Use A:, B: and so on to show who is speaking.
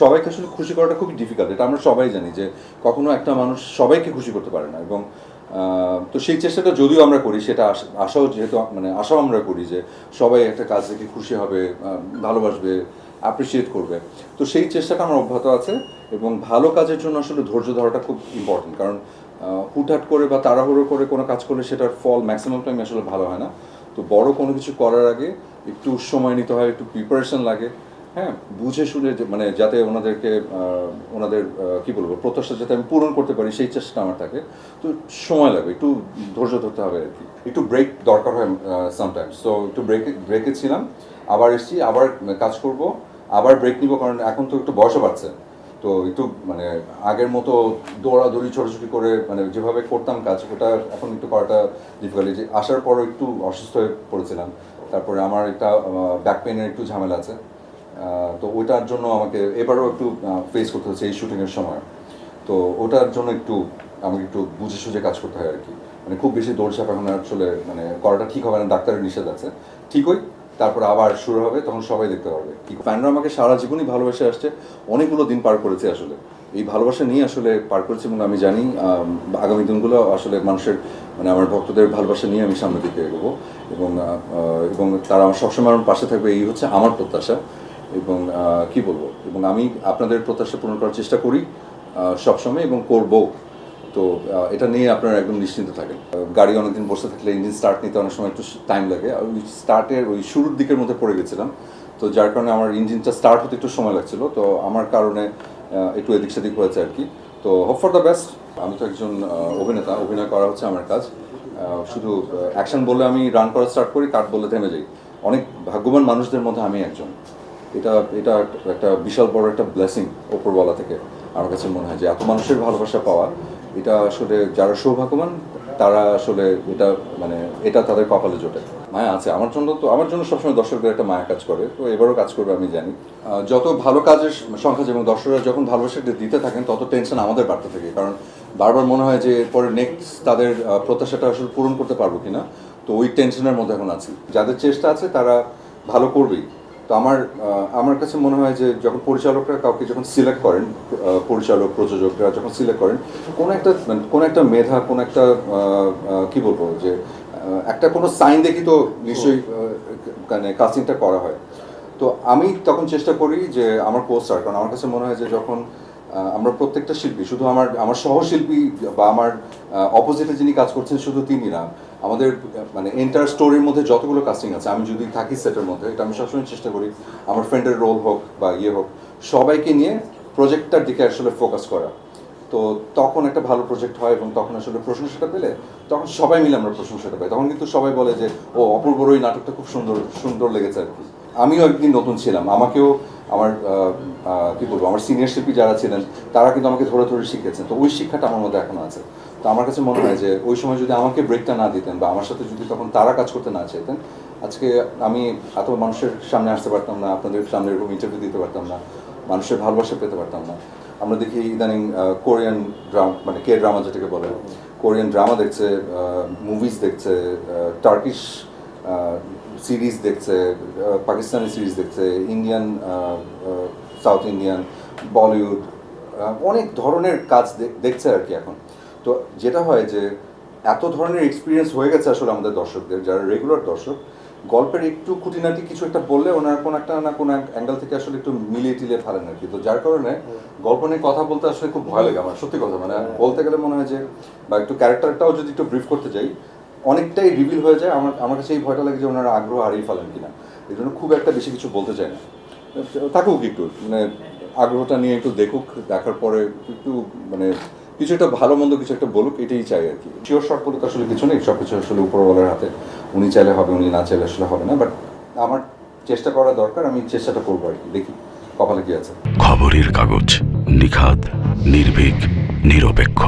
A: সবাইকে আসলে খুশি করাটা খুবই ডিফিকাল্ট এটা আমরা সবাই জানি যে কখনো একটা মানুষ সবাইকে খুশি করতে পারে না এবং তো সেই চেষ্টাটা যদিও আমরা করি, সেটা আশাও যেহেতু মানে আশাও আমরা করি যে সবাই একটা কাজ দেখে খুশি হবে ভালোবাসবে অ্যাপ্রিসিয়েট করবে। তো সেই চেষ্টাটা আমার অব্যাহত আছে এবং ভালো কাজের জন্য আসলে ধৈর্য ধরাটা খুব ইম্পর্টেন্ট কারণ হুটহাট করে বা তাড়াহুড়ো করে কোনো কাজ করলে সেটার ফল ম্যাক্সিমাম টাইম আসলে ভালো হয় না। তো বড় কোনো কিছু করার আগে একটু সময় নিতে হয়, একটু প্রিপারেশন লাগে হ্যাঁ বুঝে শুনে মানে যাতে ওনাদেরকে ওনাদের কি বলব, প্রত্যাশা যাতে আমি পূরণ করতে পারি, সেই চেষ্টা আমার থাকে। তো সময় লাগবে, একটু ধৈর্য ধরতে হবে আর কি। একটু ব্রেক দরকার হয় সামটাইমস তো একটু ব্রেকে ব্রেকে ছিলাম, আবার এসেছি, আবার কাজ করব, আবার ব্রেক নিব, কারণ এখন তো একটু বয়সও বাড়ছে। তো একটু মানে আগের মতো দৌড়াদৌড়ি, ছোটাছুটি করে মানে যেভাবে করতাম কাজ, ওটা এখন একটু করাটা ডিফিকাল্ট যে, আসার পরও একটু অসুস্থ হয়ে পড়েছিলাম। তারপরে আমার একটা ব্যাক পেনের একটু ঝামেলা আছে। তো ওটার জন্য আমাকে এবারও একটু ফেস করতে হচ্ছে এই শুটিংয়ের সময়। তো ওটার জন্য একটু, আমাকে একটু বুঝে সুঝে কাজ করতে হয় আর কি মানে খুব বেশি দৌড়ঝাঁপ এখন আসলে মানে করাটা ঠিক হবে না, ডাক্তারের নিষেধ আছে। ঠিকই, তারপর আবার শুরু হবে, তখন সবাই দেখতে পারবে। কি ফ্যানরা আমাকে সারা জীবনই ভালোবেসে আসছে, অনেকগুলো দিন পার করেছে আসলে। এই ভালোবাসা নিয়ে আসলে পার করেছি এবং আমি জানি আগামী দিনগুলো আসলে মানুষের মানে আমার ভক্তদের ভালোবাসা নিয়ে আমি সামনের দিকে এগোবো। এবং এবং তারা আমার সবসময় আমার পাশে থাকবে, এই হচ্ছে আমার প্রত্যাশা। এবং কি বলব? এবং আমি আপনাদের প্রত্যাশা পূরণ করার চেষ্টা করি সবসময় এবং করব। তো এটা নিয়ে আপনারা একদম নিশ্চিন্ত থাকেন। গাড়ি অনেকদিন বসে থাকলে ইঞ্জিন স্টার্ট নিতে অনেক সময় একটু টাইম লাগে। আর ওই স্টার্টের ওই শুরুর দিকের মধ্যে পড়ে গেছিলাম। তো যার কারণে আমার ইঞ্জিনটা স্টার্ট হতে একটু সময় লাগছিল। তো আমার কারণে একটু এদিক সেদিক হয়েছে আর কি। তো হোপ ফর দ্য বেস্ট আমি তো একজন অভিনেতা। অভিনয় করা হচ্ছে আমার কাজ। শুধু অ্যাকশন বলে আমি রান করা স্টার্ট করি কাট বলে থেমে যাই। অনেক ভাগ্যবান মানুষদের মধ্যে আমি একজন। এটা এটা একটা বিশাল বড় একটা ব্লেসিং ওপরওয়ালা থেকে আমার কাছে মনে হয় যে এত মানুষের ভালোবাসা পাওয়া। এটা আসলে যারা সৌভাগ্যবান, তারা আসলে এটা মানে এটা তাদের কপালে জোটে। মায়া আছে। আমার জন্য তো, আমার জন্য সবসময় দর্শকদের একটা মায়া কাজ করে। তো এবারও কাজ করবে আমি জানি। যত ভালো কাজের সংখ্যা এবং দর্শকরা যখন ভালোবাসা দিতে থাকেন, তত টেনশন আমাদের বাড়তে থাকে। কারণ বারবার মনে হয় যে এরপরে নেক্সট তাদের প্রত্যাশাটা আসলে পূরণ করতে পারব কিনা? তো ওই টেনশনের মধ্যে এখন আছি। যাদের চেষ্টা আছে, তারা ভালো করবেই। তো আমার আমার কাছে মনে হয় যে যখন পরিচালকরা কাউকে যখন সিলেক্ট করেন পরিচালক, প্রযোজকরা যখন সিলেক্ট করেন, কোনো একটা কোন কোনো একটা মেধা, কোনো একটা কি বলব যে একটা কোনো সাইন দেখি তো নিশ্চয়ই মানে কাস্টিংটা করা হয়। তো আমি তখন চেষ্টা করি যে আমার পোস্টার কারণ আমার কাছে মনে হয় যে যখন আমরা প্রত্যেকটা শিল্পী, শুধু আমার আমার সহশিল্পী বা আমার অপোজিটে যিনি কাজ করছেন শুধু তিনি না, আমাদের মানে এন্টার স্টোরির মধ্যে যতগুলো কাস্টিং আছে, আমি যদি থাকি সেটের মধ্যে, এটা আমি সবসময় চেষ্টা করি, আমার ফ্রেন্ডের রোল হোক বা ইয়ে হোক, সবাইকে নিয়ে প্রজেক্টটার দিকে আসলে ফোকাস করা। তো তখন একটা ভালো প্রজেক্ট হয় এবং তখন আসলে প্রশংসাটা পেলে, তখন সবাই মিলে আমরা প্রশংসাটা পাই। তখন কিন্তু সবাই বলে যে, ও, অপূর্বর ওই নাটকটা খুব সুন্দর সুন্দর লেগেছে আর কি। আমিও একদিন নতুন ছিলাম, আমাকেও আমার কি বলব, আমার সিনিয়র শিল্পী যারা ছিলেন, তারা কিন্তু আমাকে ধরে ধরে শিখেছেন তো ওই শিক্ষাটা আমার মধ্যে এখনও আছে। তো আমার কাছে মনে হয় যে ওই সময় যদি আমাকে ব্রেকটা না দিতেন বা আমার সাথে যদি তখন তারা কাজ করতে না চাইতেন, আজকে আমি এত মানুষের সামনে আসতে পারতাম না, আপনাদের সামনে এরকম ইন্টারভিউ দিতে পারতাম না, মানুষের ভালোবাসা পেতে পারতাম না। আমরা দেখি ইদানিং কোরিয়ান ড্রামা মানে কে ড্রামা যেটাকে বলে কোরিয়ান ড্রামা দেখছে মুভিজ দেখছে টার্কিশ সিরিজ দেখছে পাকিস্তানি সিরিজ দেখছে ইন্ডিয়ান সাউথ ইন্ডিয়ান বলিউড অনেক ধরনের কাজ দেখ- দেখছে আর কি এখন। তো যেটা হয় যে, এত ধরনের এক্সপিরিয়েন্স হয়ে গেছে আসলে আমাদের দর্শকদের, যারা রেগুলার দর্শক, গল্পের একটু খুঁটিনাটি কিছু একটা বললে ওনার কোনো একটা না কোন অ্যাঙ্গেল থেকে আসলে একটু মিলিয়ে টিলিয়ে ফেলেন আর কি। তো যার কারণে গল্প নিয়ে কথা বলতে আসলে খুব ভয় লাগে আমার, সত্যি কথা মানে বলতে গেলে মনে হয় যে, বা একটু ক্যারেক্টারটাও যদি একটু ব্রিফ করতে যাই অনেকটাই রিভিল হয়ে যায়। আমার আমার কাছে এই ভয়টা লাগে যে ওনারা আগ্রহ হারিয়ে ফেলেন কিনা। এই জন্য খুব একটা বেশি কিছু বলতে চায় না। থাকুক একটু মানে আগ্রহটা নিয়ে একটু দেখুক, দেখার পরে একটু মানে কিছু একটা ভালো মন্দ কিছু একটা বলুক, এটাই চাই আর কি। শিওর শর্ট বলুক আসলে কিছু নেই সব কিছু আসলে উপরওয়ালার হাতে। উনি চাইলে হবে, উনি না চাইলে আসলে হবে না বাট আমার চেষ্টা করা দরকার, আমি চেষ্টাটা করব আর কি, দেখি কপালে কি আছে।
B: খবরের কাগজ নিখাদ, নির্ভীক, নিরপেক্ষ।